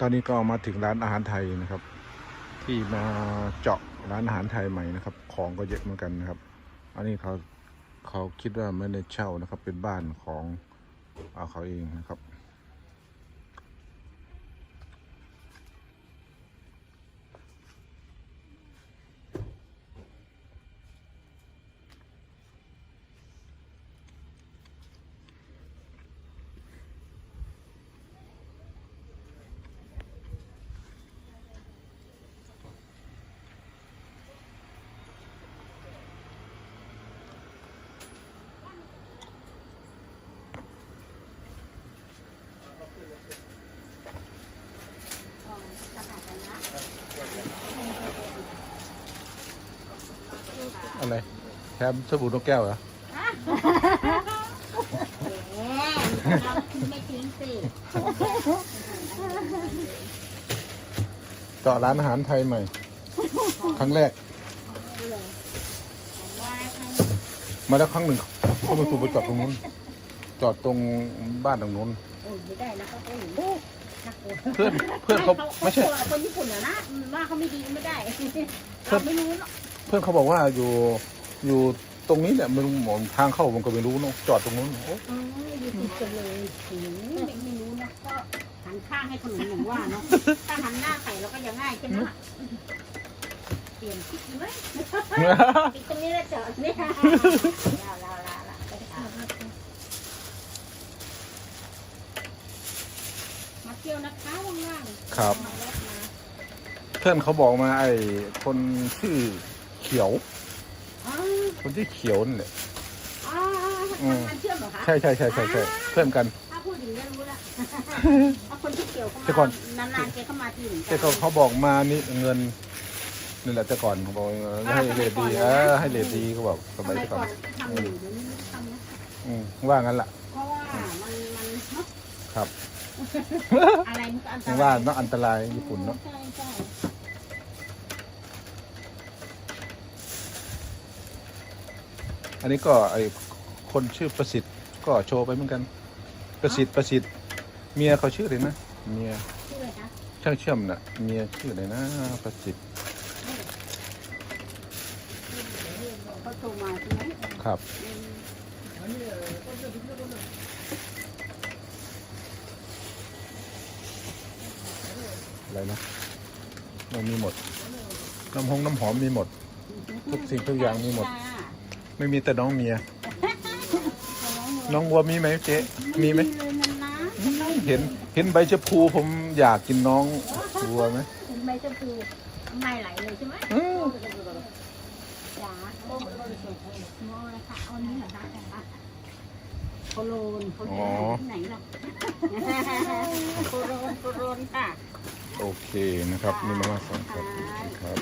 ตอนนี้ก็มาถึงร้านอาหารไทยนะครับ ที่มาเจาะร้านอาหารไทยใหม่นะครับ ของก็เยอะเหมือนกันนะครับ อันนี้เขาเขาคิดว่าไม่ได้เช่านะครับ เป็นบ้านของเอาเขาเองนะครับ อะไรแถมสบู่นกแก้วเหรอแหมเราไม่ทิ้งสิเจาะร้านอาหารไทยใหม่ ครั้งแรกว่าให้มาแล้วครั้งหนึ่งเขามาถูกไปจอดตรงนู้น จอดตรงบ้านตรงนู้นโอ้ยไม่ได้นะเขาโอ้ยน่ากลัวเพื่อนเพื่อนเขาไม่ใช่กลัวคนญี่ปุ่นเหรอนะว่าเขาไม่ดีไม่ได้เราไม่รู้เนาะ เพื่อนเขาบอกว่าอยู่อยู่ตรงนี้เนี่ยมันหมอนทางเข้ามันก็ไม่รู้เนอะจอดตรงนู้นโอ้เอออยู่ติดกันเลยหืมไม่ไม่รู้นะก็หันข้างให้ขนมหนูว่าเนาะ ถ้าหันหน้าใส่เราก็จะง่ายใช่ไหมล่ะเปลี่ยนคิดดีไหมปิดตรงนี้แล้วจอดเนี่ยลาลาลาลาไปค่ะมาเที่ยวนะคะว่างๆครับ มาแวะมา เพื่อนเขาบอกมาไอ้คนชื่อ เขียวอ๋อคนที่เขียวนี่แหละอ๋อทำงานเชื่อมเหรอคะใช่ใช่ใช่ใช่ใช่เพื่อนกัน ถ้าพูดอย่างนี้รู้ละเอาคนที่เกี่ยวเข้าแต่ก่อน มานานๆแกเข้ามาทีหนึ่งแต่เขาเขาบอกมานี่เงินนี่แหละแต่ก่อนเขาบอกให้เลทดีเออให้เลทดีเขาบอกสสมัมัยยแต่ก่ก่ออนนทำอยู่เดี๋ยวนี้ไม่ทำนะอืมว่างั้นล่ะ เพราะว่ามันมันเนอะครับ อะไรมันก็อันตยังราว่ายเนาะอันตรายญี่ปุ่นเนาะใช่ใช่ อันนี้ก็ไอคนชื่อประสิทธิ์ก็โชว์ไปเหมือนกัน ประสิทธิ์ประสิทธิ์เมียเขาชื่ออะไรนะเมียชื่ออะไรคะช่างเชื่อมน่ะเมียชื่ออะไรนะประสิทธิ์เขาโทรมาใช่ไหมครับ อะไรนะมันมีหมด น้ำหงน้ำหอมมีหมด ทุกสิ่งทุกอย่างมีหมด ไม่มีแต่น้องเมียขอร้องเลยน้องวัวมีไหมเจ๊มีไหมเลยนะนะเห็นเห็นใบชะพูผมอยากกินน้องวัวไหมถึงใบชะพูไม่ไหลเลยใช่ไหมอืมจ๋าโอ้โหมองเลยค่ะเอานี้เหรอคะโคโลนโคโลนที่ไหนหรอโคโลนโคโลนค่ะโอเคนะครับนี่มามาสองครับครับ